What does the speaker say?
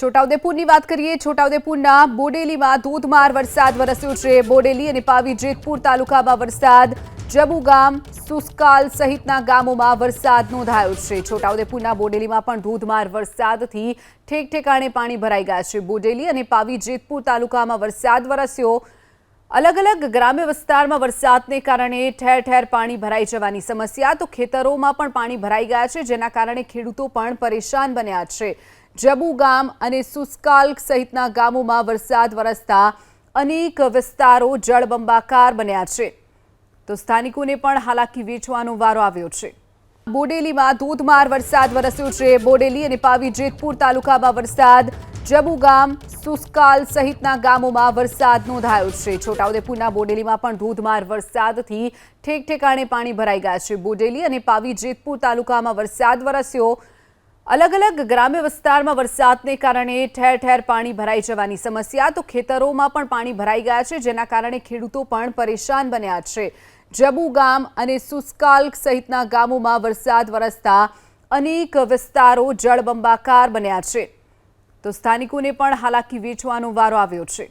છોટાઉદેપુરની વાત કરીએ, છોટાઉદેપુરના બોડેલીમાં ધોધમાર વરસાદ વરસ્યો છે. બોડેલી અને પાવી જેતપુર તાલુકામાં વરસાદ, જબુ ગામ, સુસ્કાલ સહિતના ગામોમાં વરસાદ નોંધાયો છે. છોટાઉદેપુરના બોડેલીમાં પણ ધોધમાર વરસાદથી ઠેક ઠેકાણે પાણી ભરાઈ ગયા છે. બોડેલી અને પાવી જેતપુર તાલુકામાં વરસાદ વરસ્યો. અલગ અલગ ગ્રામ્ય વિસ્તારમાં વરસાદને કારણે ઠેર ઠેર પાણી ભરાઈ જવાની સમસ્યા. તો ખેતરોમાં પણ પાણી ભરાઈ ગયા છે, જેના કારણે ખેડૂતો પણ પરેશાન બન્યા છે. જબુ ગામ અને સુસ્કાલ સહિતના ગામોમાં વરસાદ વરસતા અનેક વિસ્તારો જળબંબાકાર બન્યા છે. તો સ્થાનિકોને પણ હાલાકી વેચવાનો વારો આવ્યો છે. બોડેલીમાં ધોધમાર વરસાદ વરસ્યો છે. બોડેલી અને પાવી જેતપુર તાલુકામાં વરસાદ જબુ ગામ સુસ્કાલ સહિતના ગામોમાં વરસાદ નોંધાયો છે. છોટાઉદેપુરના બોડેલીમાં પણ ધોધમાર વરસાદથી ઠેક ઠેકાણે પાણી ભરાઈ ગયા છે. બોડેલી અને પાવી જેતપુર તાલુકામાં વરસાદ વરસ્યો. અલગ અલગ ગ્રામ્ય વિસ્તારમાં વરસાદને કારણે ઠેર ઠેર પાણી ભરાઈ જવાની સમસ્યા, તો ખેતરોમાં પણ પાણી ભરાઈ ગયા છે, જેના કારણે ખેડૂતો પણ પરેશાન બન્યા છે. જબુ ગામ અને સુસ્કાલ સહિતના ગામોમાં વરસાદ વરસતા અનેક વિસ્તારો જળબંબાકાર બન્યા છે. તો સ્થાનિકોને પણ હાલાકી વેચવાનો વારો આવ્યો છે.